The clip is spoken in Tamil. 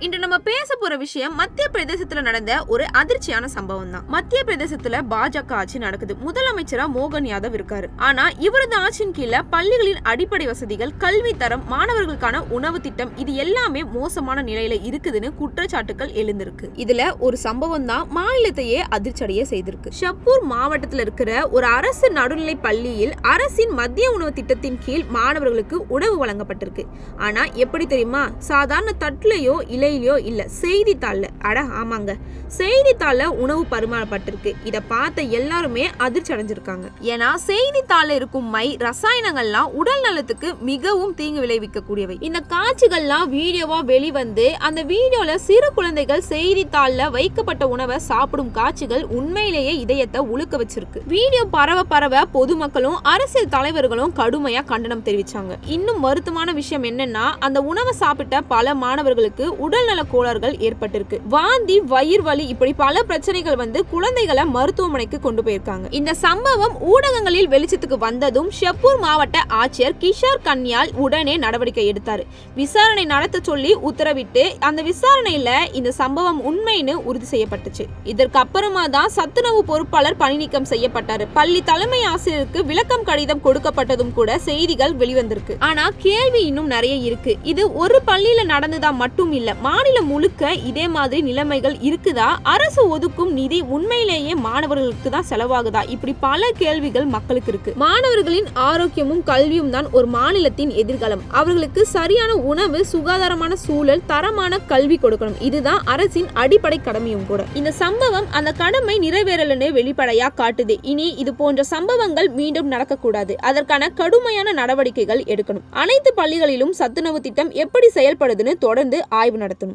இன்று நம்ம பேச போகிற விஷயம் மத்திய பிரதேசத்துல நடந்த ஒரு அதிர்ச்சியான சம்பவம் தான். மத்திய பிரதேசத்துல பாஜக ஆட்சி நடக்குது. முதலமைச்சரா மோகன் யாதவ் இருக்காரு. ஆனா இவரது ஆட்சியின் கீழே பள்ளிகளின் அடிப்படை வசதிகள் கல்வி தரம் மாணவர்களுக்கான உணவு திட்டம் இது எல்லாமே மோசமான நிலையில இருக்குதுன்னு குற்றச்சாட்டுகள் எழுந்திருக்கு. இதுல ஒரு சம்பவம் தான் மாநிலத்தையே அதிர்ச்சடைய செய்திருக்கு. ஷப்பூர் மாவட்டத்தில் இருக்கிற ஒரு அரசு நடுநிலை பள்ளியில் அரசின் மத்திய உணவு திட்டத்தின் கீழ் மாணவர்களுக்கு உணவு வழங்கப்பட்டிருக்கு. ஆனா எப்படி தெரியுமா? சாதாரண தட்டுலையோ இலையிலையோ இல்லை செய்தித்தாள்ல அட ஆமாங்க. செய்தித்தாளில் உணவு பரிமாறப்பட்டிருக்கு. இதை பார்த்த எல்லாருமே அதிர்ச்சி அடைஞ்சிருக்காங்க. ஏன்னா செய்தித்தாளில் இருக்கும் மை ரசாயனங்கள்லாம் உடல் நலத்துக்கு மிகவும் தீங்கு விளைவிக்கக்கூடியவை. இந்த காட்சிகள்லாம் வீடியோவா வெளிவந்து அந்த வீடியோவில் சிறு குழந்தைகள் செய்தித்தாளில் வைக்கப்பட்ட உணவை சாப்பிடும் காட்சிகள் உண்மையிலேயே இதயத்தை உழுக்க வச்சிருக்கு. வீடியோ பரவ பரவ பொதுமக்களும் அரசியல் தலைவர்களும் கடுமையாக கண்டனம் தெரிவிச்சாங்க. இன்னும் வருத்தமான விஷயம் என்னன்னா அந்த உணவை சாப்பிட்ட பல மாணவர்களுக்கு உடல் உடல்நல கோளாறுகள் ஏற்பட்டிருக்கு. வாந்தி வயிறு வலி இப்படி பல பிரச்சனைகள் வந்து குழந்தைகளை மருத்துவமனைக்கு கொண்டு போயிருக்காங்க. இந்த சம்பவம் ஊடகங்களில் வெளிச்சத்துக்கு வந்ததும் ஷெப்பூர் மாவட்ட ஆட்சியர் கிஷோர் கன்யால் உடனே நடவடிக்கை எடுத்தார். விசாரணை நடத்த சொல்லி உத்தரவிட்டு அந்த விசாரணையில இந்த சம்பவம் உண்மைன்னு உறுதி செய்யப்பட்டுச்சு. இதற்கு அப்புறமா தான் சத்துணவு பொறுப்பாளர் பணி நீக்கம் செய்யப்பட்டாரு. பள்ளி தலைமை ஆசிரியருக்கு விளக்கம் கடிதம் கொடுக்கப்பட்டதும் கூட செய்திகள் வெளிவந்திருக்கு. ஆனா கேள்வி இன்னும் நிறைய இருக்கு. இது ஒரு பள்ளியில நடந்ததா மட்டும் இல்ல மாநிலம் முழுக்க இதே மாதிரி நிலைமைகள் இருக்குதா? அரசு ஒதுக்கும் நிதி உண்மையிலேயே மாணவர்களுக்கு தான் செலவாகுதா? இப்படி பல கேள்விகள் மக்களுக்கு இருக்கு. மாணவர்களின் ஆரோக்கியமும் கல்வியும் தான் ஒரு மாநிலத்தின் எதிர்காலம். அவர்களுக்கு சரியான உணவு சுகாதாரமான சூழல் தரமான கல்வி கொடுக்கணும். இதுதான் அரசின் அடிப்படை கடமையும் கூட. இந்த சம்பவம் அந்த கடமை நிறைவேறலன்னு வெளிப்படையா காட்டுது. இனி இது போன்ற சம்பவங்கள் மீண்டும் நடக்கக்கூடாது. அதற்கான கடுமையான நடவடிக்கைகள் எடுக்கணும். அனைத்து பள்ளிகளிலும் சத்துணவு திட்டம் எப்படி செயல்படுதுன்னு தொடர்ந்து ஆய்வு നടത്തും